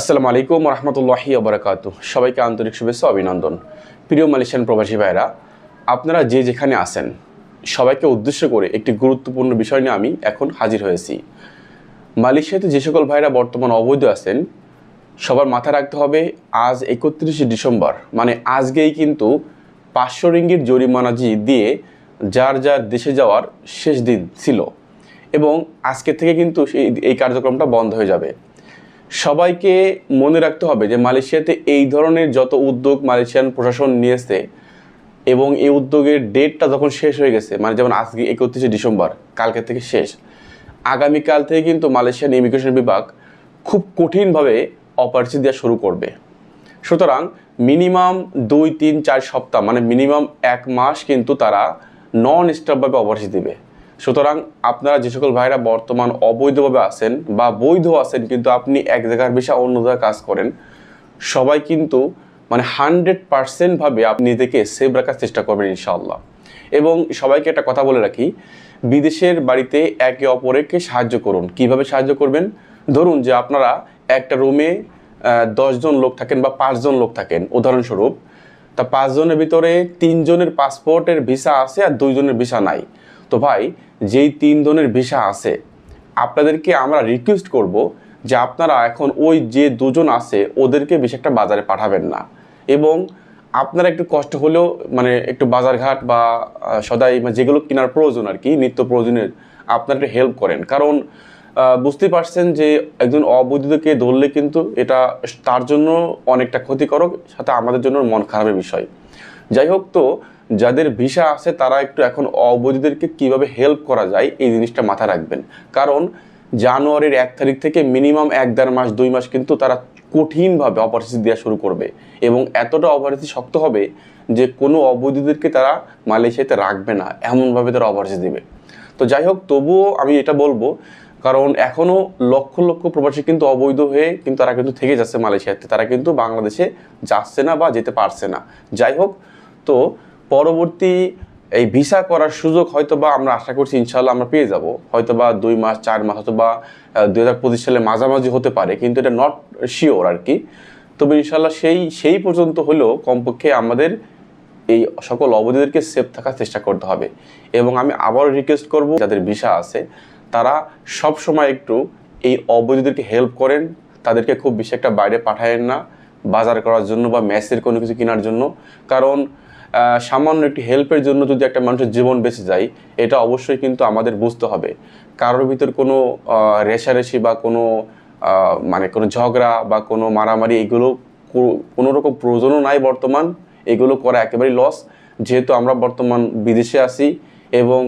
আসসালামু আলাইকুম রহমতুল্লাহি আবরাকাত সবাইকে আন্তরিক শুভেচ্ছা অভিনন্দন। প্রিয় মালয়েশিয়ান প্রবাসী ভাইরা আপনারা যে যেখানে আছেন, সবাইকে উদ্দেশ্য করে একটি গুরুত্বপূর্ণ বিষয় নিয়ে আমি এখন হাজির হয়েছি। মালয়েশিয়াতে যে সকল ভাইরা বর্তমান অবৈধ আছেন, সবার মাথায় রাখতে হবে আজ একত্রিশে ডিসেম্বর মানে আজকেই কিন্তু পাঁচশো রিঙ্গির জরিমানাজি দিয়ে যার যার দেশে যাওয়ার শেষ দিন ছিল। এবং আজকে থেকে কিন্তু এই কার্যক্রমটা বন্ধ হয়ে যাবে। সবাইকে মনে রাখতে হবে যে মালয়েশিয়াতে এই ধরনের যত উদ্যোগ মালয়েশিয়ান প্রশাসন নিয়েছে এবং এই উদ্যোগের ডেটটা যখন শেষ হয়ে গেছে মানে যেমন আজকে একত্রিশে ডিসেম্বর কালকে থেকে শেষ, আগামীকাল থেকে কিন্তু মালয়েশিয়ান ইমিগ্রেশন বিভাগ খুব কঠিনভাবে অপারেশন দেওয়া শুরু করবে। সুতরাং মিনিমাম দুই, তিন, চার সপ্তাহ মানে মিনিমাম এক মাস কিন্তু তারা নন স্টপভাবে অপারেশন দিবে। সুতরাং আপনারা যে সকল ভাইরা বর্তমান অবৈধভাবে আছেন বা বৈধ আছেন, কিন্তু আপনি এক জায়গার বিষয় অন্য জায়গায় কাজ করেন, সবাই কিন্তু মানে হান্ড্রেড পার্সেন্টভাবে আপনি নিজেকে সেভ রাখার চেষ্টা করবেন ইনশাআল্লাহ। এবং সবাইকে একটা কথা বলে রাখি, বিদেশের বাড়িতে একে অপরকে সাহায্য করুন। কীভাবে সাহায্য করবেন? ধরুন যে আপনারা একটা রুমে দশজন লোক থাকেন বা পাঁচজন লোক থাকেন। উদাহরণস্বরূপ, তা পাঁচজনের ভিতরে তিনজনের পাসপোর্টের ভিসা আছে আর দুইজনের ভিসা নাই। তো ভাই, যেই তিনজনের ভিসা আছে, আপনাদেরকে আমরা রিকোয়েস্ট করব যে আপনারা এখন ওই যে দুজন আছে, ওদেরকে বেশি একটা বাজারে পাঠাবেন না। এবং আপনারা একটু কষ্ট হলেও মানে একটু বাজারঘাট বা সদাই যেগুলো কেনার প্রয়োজন আর কি, নিত্য প্রয়োজনের, আপনারা একটু হেল্প করেন। কারণ বুঝতে পারছেন যে একজন অবৈধকে ধরলে কিন্তু এটা তার জন্য অনেকটা ক্ষতিকারক, সাথে আমাদের জন্য মন খারাপের বিষয়। যাই হোক তো যাদের ভিসা আছে, তারা একটু এখন অবৈধদেরকে কীভাবে হেল্প করা যায়, এই জিনিসটা মাথায় রাখবেন। কারণ জানুয়ারির এক তারিখ থেকে মিনিমাম এক দেড় মাস, দুই মাস কিন্তু তারা কঠিনভাবে অপারেশন দেওয়া শুরু করবে। এবং এতটা অপারেশন শক্ত হবে যে কোনো অবৈধদেরকে তারা মালয়েশিয়াতে রাখবে না, এমনভাবে তারা অপারেশন দেবে। তো যাই হোক, তবুও আমি এটা বলব, কারণ এখনও লক্ষ লক্ষ প্রবাসী কিন্তু অবৈধ হয়ে কিন্তু তারা কিন্তু থেকে যাচ্ছে মালয়েশিয়াতে। তারা কিন্তু বাংলাদেশে যাচ্ছে না বা যেতে পারছে না। যাই হোক, তো পরবর্তী এই ভিসা করার সুযোগ হয়তো বা আমরা আশা করছি ইনশাল্লাহ আমরা পেয়ে যাব। হয়তো বা দুই মাস, চার মাস হয়তো বা দুই হাজার পঁচিশ সালে মাঝামাঝি হতে পারে, কিন্তু এটা নট শিওর আর কি তবে ইনশাল্লাহ সেই সেই পর্যন্ত হলেও কমপক্ষে আমাদের এই সকল অবধিদেরকে সেফ থাকার চেষ্টা করতে হবে। এবং আমি আবারও রিকোয়েস্ট করব, যাদের ভিসা আছে, তারা সব সময় একটু এই অবৈধদেরকে হেল্প করেন। তাদেরকে খুব বেশি একটা বাইরে পাঠায়েন না, বাজার করার জন্য বা ম্যাচের কোনো কিছু কেনার জন্য। কারণ সামান্য একটি হেল্পের জন্য যদি একটা মানুষের জীবন বেঁচে যায়, এটা অবশ্যই কিন্তু আমাদের বুঝতে হবে। কারোর ভিতর কোনো রেশারেশি বা কোনো মানে কোনো ঝগড়া বা কোনো মারামারি, এগুলো কোনো রকম প্রয়োজনও নাই বর্তমান। এগুলো করা একেবারেই লস যেহেতু আমরা বর্তমান বিদেশে আছি এবং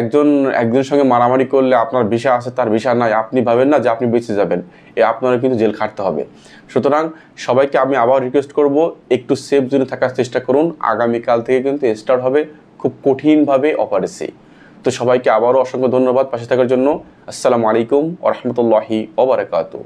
একজন, একজনের সঙ্গে মারামারি করলে আপনার ভিসা আছে, তার ভিসা নাই, আপনি ভাবেন না যে আপনি বেঁচে যাবেন। এ আপনারা কিন্তু জেল খাটতে হবে। সুতরাং সবাইকে আমি আবার রিকোয়েস্ট করব, একটু সেফ জোনে থাকার চেষ্টা করুন। আগামীকাল থেকে কিন্তু স্টার্ট হবে খুব কঠিনভাবে অপারেসি তো সবাইকে আবারও অসংখ্য ধন্যবাদ পাশে থাকার জন্য। আসসালামু আলাইকুম ওরহমতুল্লাহি ওবরাকাতু